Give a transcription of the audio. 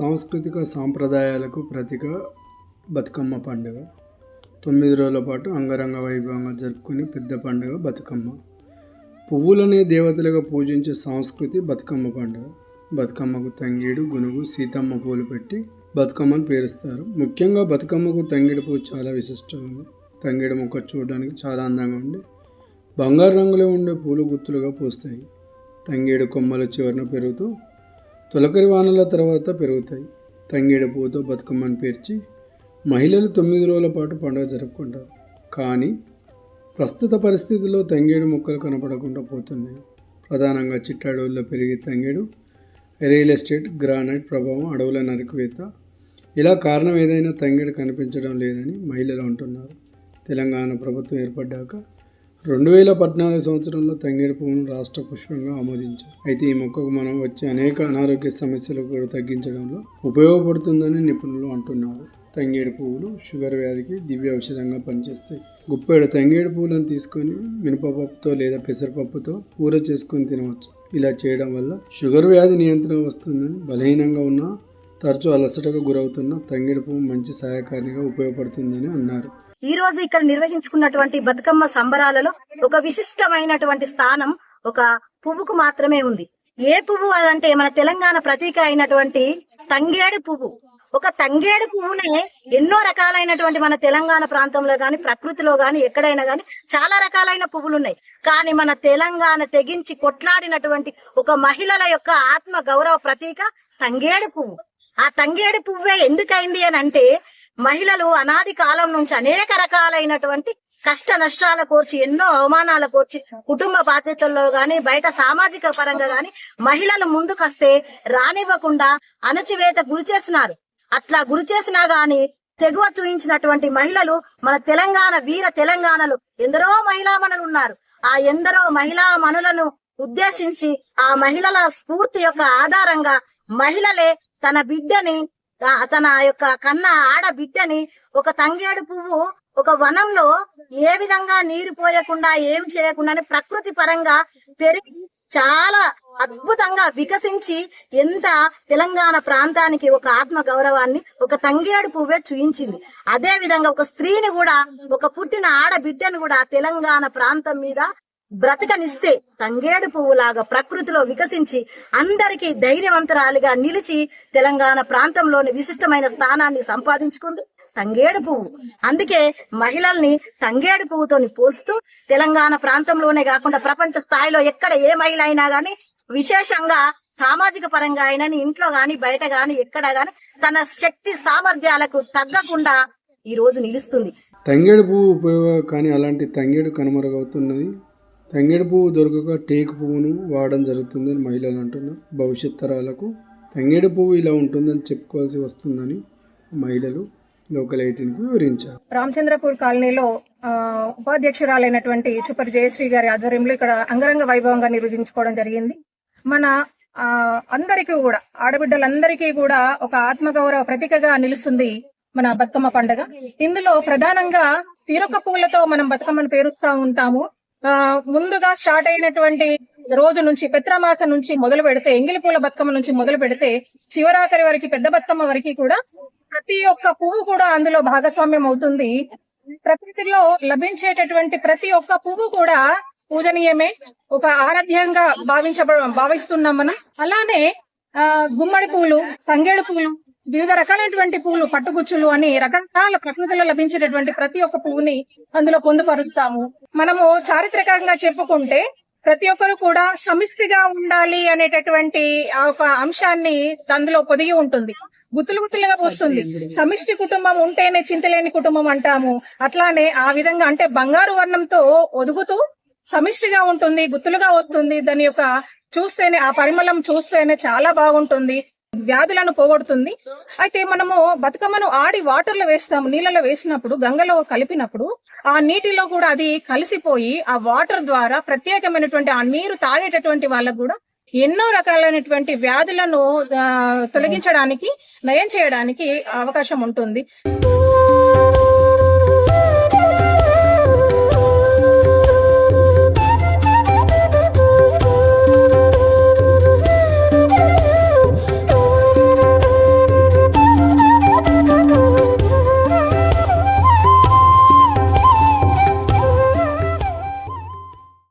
సాంస్కృతిక సాంప్రదాయాలకు ప్రతీక బతుకమ్మ పండుగ. తొమ్మిది రోజుల పాటు అంగరంగ వైభవంగా జరుపుకునే పెద్ద పండుగ బతుకమ్మ. పువ్వులనే దేవతలుగా పూజించే సంస్కృతి బతుకమ్మ పండుగ. బతుకమ్మకు తంగేడు గునుగు సీతమ్మ పూలు పెట్టి బతుకమ్మను పేరుస్తారు. ముఖ్యంగా బతుకమ్మకు తంగేడు పువ్వు చాలా విశిష్టమైనది తంగేడు మొక్క చూడడానికి చాలా అందంగా ఉండి బంగారు రంగులో ఉండే పూలు గుత్తులుగా పూస్తాయి. తంగేడు కొమ్మల చివరన పెరుగుతూ తొలకరి వానల తర్వాత పెరుగుతాయి. తంగేడు పువ్వుతో బతుకమ్మని పేర్చి మహిళలు తొమ్మిది రోజుల పాటు పండుగ జరుపుకుంటారు. కానీ ప్రస్తుత పరిస్థితుల్లో తంగేడు మొక్కలు కనపడకుండా పోతున్నాయి. ప్రధానంగా చిట్టాడవుల్లో పెరిగే తంగేడు రియల్ ఎస్టేట్ గ్రానైట్ ప్రభావం అడవుల నరికివేత. ఇలా కారణం ఏదైనా తంగేడు కనిపించడం లేదని మహిళలు అంటున్నారు. తెలంగాణ ప్రభుత్వం ఏర్పడ్డాక రెండు వేల పద్నాలుగు సంవత్సరంలో తంగేడు పువ్వును రాష్ట్ర పుష్పంగా ఆమోదించారు. అయితే ఈ మొక్కకు మనం వచ్చే అనేక అనారోగ్య సమస్యలు కూడా తగ్గించడంలో ఉపయోగపడుతుందని నిపుణులు అంటున్నారు. తంగేడు పువ్వులు షుగర్ వ్యాధికి దివ్య ఔషధంగా పనిచేస్తాయి. గుప్పెడు తంగేడు పువ్వులను తీసుకొని మినపపప్పుతో లేదా పెసరపప్పుతో కూర చేసుకొని తినవచ్చు. ఇలా చేయడం వల్ల షుగర్ వ్యాధి నియంత్రణ వస్తుందని బలహీనంగా ఉన్న తరచూ అలసటకు గురవుతున్న తంగేడు పువ్వు మంచి సహాయకారిగా ఉపయోగపడుతుందని అన్నారు. ఈ రోజు ఇక్కడ నిర్వహించుకున్నటువంటి బతుకమ్మ సంబరాలలో ఒక విశిష్టమైనటువంటి స్థానం ఒక పువ్వుకు మాత్రమే ఉంది. ఏ పువ్వు అంటే మన తెలంగాణ ప్రతీక అయినటువంటి తంగేడు పువ్వు. ఒక తంగేడు పువ్వునే ఎన్నో రకాలైనటువంటి మన తెలంగాణ ప్రాంతంలో గాని ప్రకృతిలో గాని ఎక్కడైనా గాని చాలా రకాలైన పువ్వులు ఉన్నాయి కానీ మన తెలంగాణ తెగించి కొట్లాడినటువంటి ఒక మహిళల యొక్క ఆత్మ గౌరవ ప్రతీక తంగేడు పువ్వు. ఆ తంగేడు పువ్వే ఎందుకైంది అని అంటే మహిళలు అనాది కాలం నుంచి అనేక రకాలైనటువంటి కష్ట నష్టాల కోర్చి ఎన్నో అవమానాల కోర్చి కుటుంబ బాధ్యతల్లో గాని బయట సామాజిక పరంగా గాని మహిళలు ముందుకొస్తే రానివ్వకుండా అణచివేత గురి చేసినారు. అట్లా గురి చేసినా గాని తెగువ చూయించినటువంటి మహిళలు మన తెలంగాణ వీర తెలంగాణలో ఎందరో మహిళా మనులు ఉన్నారు. ఆ ఎందరో మహిళా మనులను ఉద్దేశించి ఆ మహిళల స్ఫూర్తి యొక్క ఆధారంగా మహిళలే తన బిడ్డని తన యొక్క కన్న ఆడ బిడ్డని ఒక తంగేడు పువ్వు ఒక వనంలో ఏ విధంగా నీరు పోయకుండా ఏం చేయకుండానే ప్రకృతి పరంగా పెరిగి చాలా అద్భుతంగా వికసించి ఎంత తెలంగాణ ప్రాంతానికి ఒక ఆత్మ గౌరవాన్ని ఒక తంగేడు పువ్వే చూయించింది. అదే విధంగా ఒక స్త్రీని కూడా ఒక పుట్టిన ఆడ బిడ్డను కూడా తెలంగాణ ప్రాంతం మీద బ్రతకనిస్తే తంగేడు పువ్వులాగా ప్రకృతిలో వికసించి అందరికీ ధైర్యవంతరాలుగా నిలిచి తెలంగాణ ప్రాంతంలోని విశిష్టమైన స్థానాన్ని సంపాదించుకుంది తంగేడు పువ్వు. అందుకే మహిళల్ని తంగేడు పువ్వుతోని పోల్చుతూ తెలంగాణ ప్రాంతంలోనే కాకుండా ప్రపంచ స్థాయిలో ఎక్కడ ఏ మహిళ అయినా గాని విశేషంగా సామాజిక పరంగా అయినని ఇంట్లో గాని బయట గాని ఎక్కడ గాని తన శక్తి సామర్థ్యాలకు తగ్గకుండా ఈ రోజు నిలుస్తుంది. తంగేడు పువ్వు ఉపయోగం కానీ అలాంటి తంగేడు కనుమరుగవుతున్నది తంగేడు పువ్వు దొరకక టేకు పువ్వును వాడడం జరుగుతుందని మహిళలు అంటున్నారు. భవిష్యత్ తరాలకు తంగేడు పువ్వు ఇలా ఉంటుందని చెప్పుకోవాల్సి వస్తుందని మహిళలు లోకల్ ఎయిటీన్కు వివరించారు. రామచంద్రపూర్ కాలనీలో ఆ, ఉపాధ్యక్షురాలైనటువంటి చుపర్ జయశ్రీ గారి ఆధ్వర్యంలో ఇక్కడ అంగరంగ వైభవంగా నిర్వహించుకోవడం జరిగింది. మన ఆ, అందరికీ కూడా ఆడబిడ్డలందరికీ కూడా ఒక ఆత్మగౌరవ ప్రతీకగా నిలుస్తుంది మన బతుకమ్మ పండగ. ఇందులో ప్రధానంగా తీరొక్క పూలతో మనం బతుకమ్మను పేరుస్తూ ఉంటాము. ముందుగా స్టార్ట్ అయినటువంటి రోజు నుంచి పిత్రమాస నుంచి మొదలు పెడితే ఎంగిలి పూల బతుకమ్మ నుంచి మొదలు పెడితే చివరాఖరి వరకు పెద్ద బతుకమ్మ వరకు కూడా ప్రతి ఒక్క పువ్వు కూడా అందులో భాగస్వామ్యం అవుతుంది. ప్రకృతిలో లభించేటటువంటి ప్రతి ఒక్క పువ్వు కూడా పూజనీయమే. ఒక ఆరాధ్యంగా భావించబ భావిస్తున్నాం మనం. అలానే ఆ గుమ్మడి పూలు తంగేడు పూలు వివిధ రకాలైనటువంటి పూలు పట్టుగుచ్చులు అని రకరకాల ప్రకృతిలో లభించేటటువంటి ప్రతి ఒక్క పువ్వుని అందులో పొందుపరుస్తాము. మనము చారిత్రకంగా చెప్పుకుంటే ప్రతి ఒక్కరు కూడా సమిష్టిగా ఉండాలి అనేటటువంటి ఆ ఒక అంశాన్ని అందులో పొదిగి ఉంటుంది. గుత్తులు గుత్తులుగా పోస్తుంది. సమిష్టి కుటుంబం ఉంటేనే చింతలేని కుటుంబం అంటాము. అట్లానే ఆ విధంగా అంటే బంగారు వర్ణంతో ఒదుగుతూ సమిష్టిగా ఉంటుంది గుత్తులుగా వస్తుంది. దాని యొక్క చూస్తేనే ఆ పరిమళం చూస్తేనే చాలా బాగుంటుంది. వ్యాధులను పోగొడుతుంది. అయితే మనము బతుకమ్మను ఆడి వాటర్లో వేస్తాము నీళ్ళలో వేసినప్పుడు గంగలో కలిపినప్పుడు ఆ నీటిలో కూడా అది కలిసిపోయి ఆ వాటర్ ద్వారా ప్రత్యేకమైనటువంటి ఆ నీరు తాగేటటువంటి వాళ్ళకు కూడా ఎన్నో రకాలైనటువంటి వ్యాధులను తొలగించడానికి నయం చేయడానికి అవకాశం ఉంటుంది.